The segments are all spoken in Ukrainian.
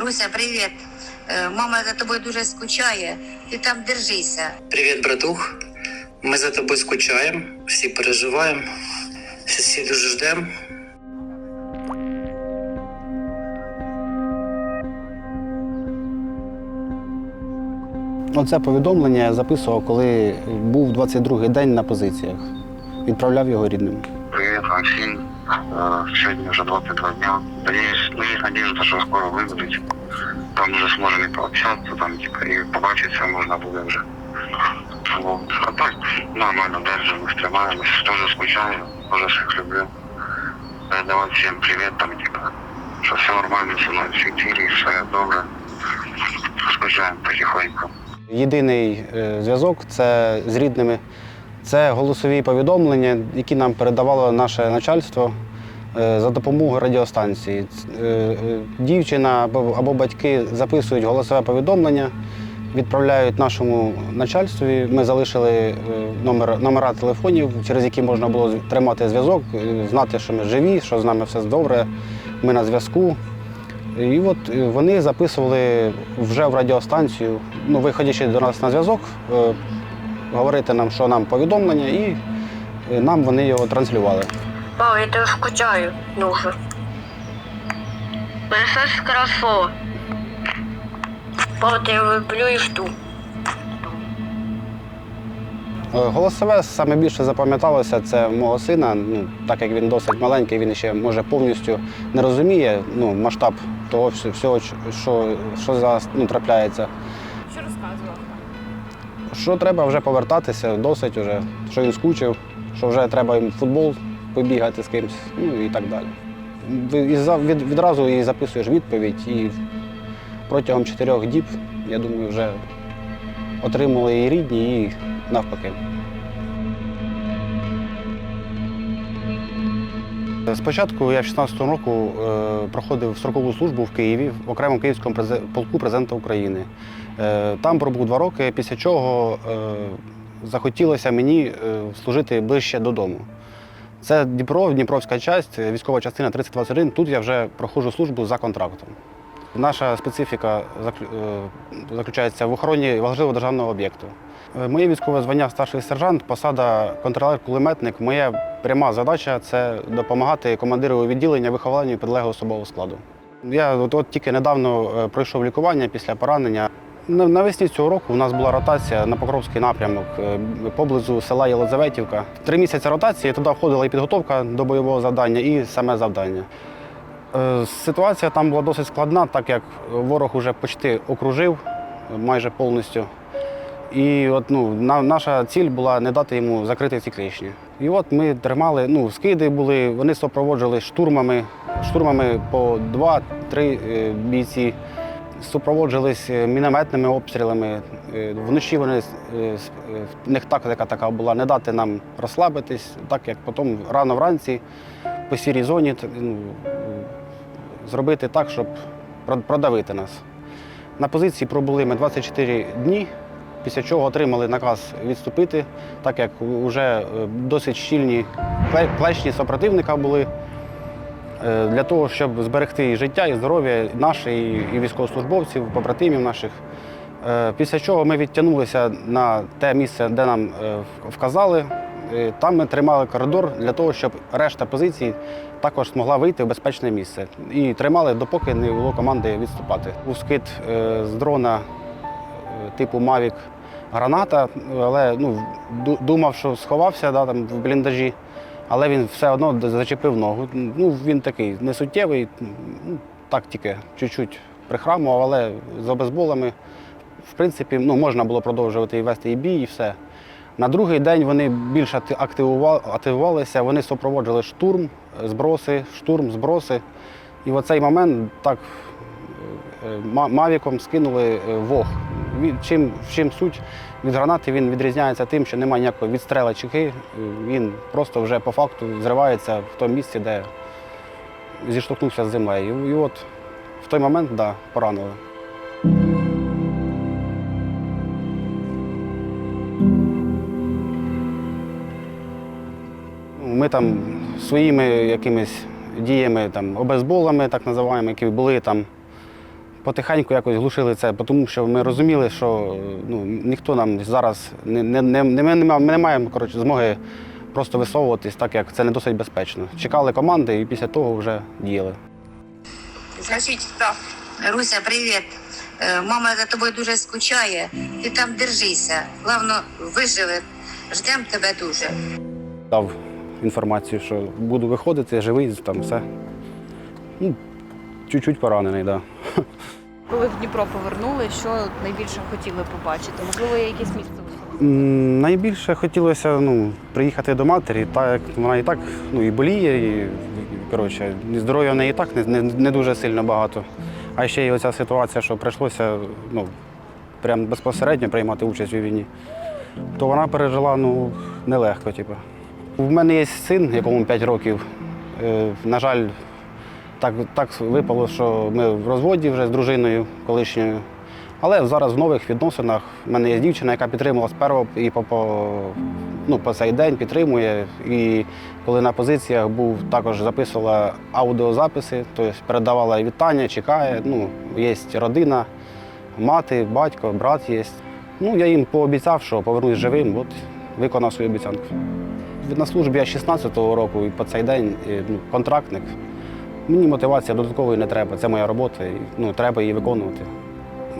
Руся, привіт. Е, Мама за тобою дуже скучає. Ти там держися. Привіт, братух. Ми за тобою скучаємо, всі переживаємо, всі дуже ждемо. Оце повідомлення я записував, коли був 22-й день на позиціях. Відправляв його рідним. Привет вам Сегодня уже 22 дня. Надеюсь, ну, есть надежда, что скоро выбудуть. Там уже сможем и пообщаться, там типа і побачитися можна буде вже. Вот. А так нормально держимось, тримаємось. Тоже скучаю, тоже всіх люблю. Передавати всім привіт, там типа, що все нормально, все на всі тілі, все добре. Скучаємо потихоньку. Єдиний е, зв'язок це з рідними. Це голосові повідомлення, які нам передавало наше начальство е, за допомогою радіостанції. Е, е, Дівчина або, батьки записують голосове повідомлення, відправляють нашому начальстві. Ми залишили номер, номера телефонів, через які можна було тримати зв'язок, знати, що ми живі, що з нами все добре, ми на зв'язку. І от вони записували вже в радіостанцію, ну, виходячи до нас на зв'язок, говорити нам, що нам повідомлення, і е, нам вони його транслювали. Пап, я тебе скучаю дуже. Все хорошо. Пап, я люблю і жду. Е, Голосове саме більше запам'яталося це мого сина. Ну, так як він досить маленький, він ще може повністю не розуміє ну, масштаб того всього, що, що зараз ну, трапляється. Що розказував? Що треба вже повертатися, досить вже, що він скучив, що вже треба їм футбол побігати з кимось, ну і так далі. Відразу і записуєш відповідь, і протягом чотирьох діб, я думаю, вже отримали і рідні, і навпаки. Спочатку я в 16-му року е, проходив строкову службу в Києві в окремому київському полку президента України. Е, Там пробув два роки, після чого е, захотілося мені е, служити ближче додому. Це Дніпро, Дніпровська частина, військова частина 3021. Тут я вже проходжу службу за контрактом. Наша специфіка заключається в охороні важливого державного об'єкту. Моє військове звання старший сержант, посада контролер-кулеметник. Моя пряма задача це допомагати командиру відділення вихованню підлеглого особового складу. Я от, тільки недавно пройшов лікування після поранення. На- Навесні цього року у нас була ротація на Покровський напрямок е, поблизу села Єлизаветівка. Три місяці ротації туди входила і підготовка до бойового завдання, і саме завдання. Е, Ситуація там була досить складна, так як ворог уже почти окружив е, майже повністю. І от, ну, на, наша ціль була не дати йому закрити ці клішні. І от ми тримали, ну, скиди були, вони супроводжували штурмами, штурмами по два-три бійці, супроводжувались е, мінометними обстрілами. Е, Вночі вони, е, е, в них тактика така була не дати нам розслабитись, так як потім рано вранці по сірій зоні ну, зробити так, щоб продавити нас. На позиції пробули ми 24 дні, після чого отримали наказ відступити, так як вже досить щільні кле- клешні супротивника були. Е, Для того, щоб зберегти і життя і здоров'я наше, і військовослужбовців, побратимів наших. Е, Після чого ми відтягнулися на те місце, де нам е, вказали. Там ми тримали коридор для того, щоб решта позицій також змогла вийти в безпечне місце. І тримали, допоки не було команди відступати. Був скид з дрона типу Mavic граната, але ну, думав, що сховався да, там, в бліндажі, але він все одно зачепив ногу. Ну, він такий несуттєвий, ну, так тільки чуть-чуть прихрамував, але з обезболами, в принципі, ну, можна було продовжувати і вести і бій, і все. На другий день вони більш акти- активува- активувалися, вони супроводжували штурм, зброси, штурм, зброси. І в цей момент так е, мавіком скинули е, вог. Чим, чим суть від гранати він відрізняється тим, що немає ніякої відстрела чеки, він просто вже по факту зривається в тому місці, де зіштовхнувся з землею. І, і от в той момент да, поранили. Ми там своїми якимись діями, там, обезболами, так називаємо, які були там, потихеньку якось глушили це, тому що ми розуміли, що ну, ніхто нам зараз не, не, не, ми, не, ми не маємо коротше, змоги просто висовуватись, так як це не досить безпечно. Чекали команди і після того вже діяли. Значить, так. Руся, привіт. Е, Мама за тобою дуже скучає. Ти там держися. Главно, виживи. Ждемо тебе дуже. Дав інформацію, що буду виходити, живий, там все. Ну, чуть-чуть поранений, так. Да. Коли в Дніпро повернули, що найбільше хотіли побачити? Можливо, є якесь місце особливе? Найбільше хотілося ну, приїхати до матері, так як вона і так ну, і боліє, і, коротше, здоров'я в неї і так не, не, не дуже сильно багато. А ще й оця ситуація, що прийшлося ну, прям безпосередньо приймати участь у війні, то вона пережила ну, нелегко. Типу. У мене є син, якому 5 років. Е, на жаль, так, так випало, що ми в розводі вже з дружиною колишньою. Але зараз в нових відносинах в мене є дівчина, яка підтримала спершу і по, по, ну, по цей день підтримує. І коли на позиціях був, також записувала аудіозаписи, тобто передавала вітання, чекає. Ну, є родина, мати, батько, брат є. Ну, я їм пообіцяв, що повернусь живим, от виконав свою обіцянку. На службі я 16-го року і по цей день ну, контрактник. Мені мотивація додаткової не треба, це моя робота, і ну, треба її виконувати.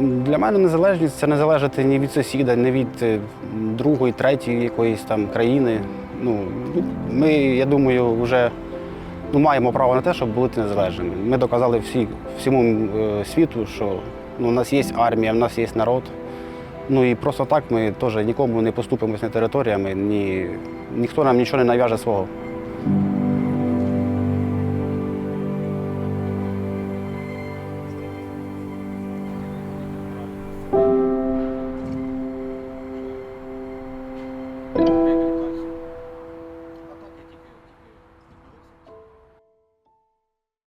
Для мене незалежність це не залежати ні від сусіда, ні від е, другої, третьої якоїсь там країни. Ну, ми, я думаю, вже ну, маємо право на те, щоб бути незалежними. Ми доказали всі, всьому е, світу, що ну, у нас є армія, у нас є народ. Ну і просто так ми теж нікому не поступимося не територіями, ні, ніхто нам нічого не нав'яже свого.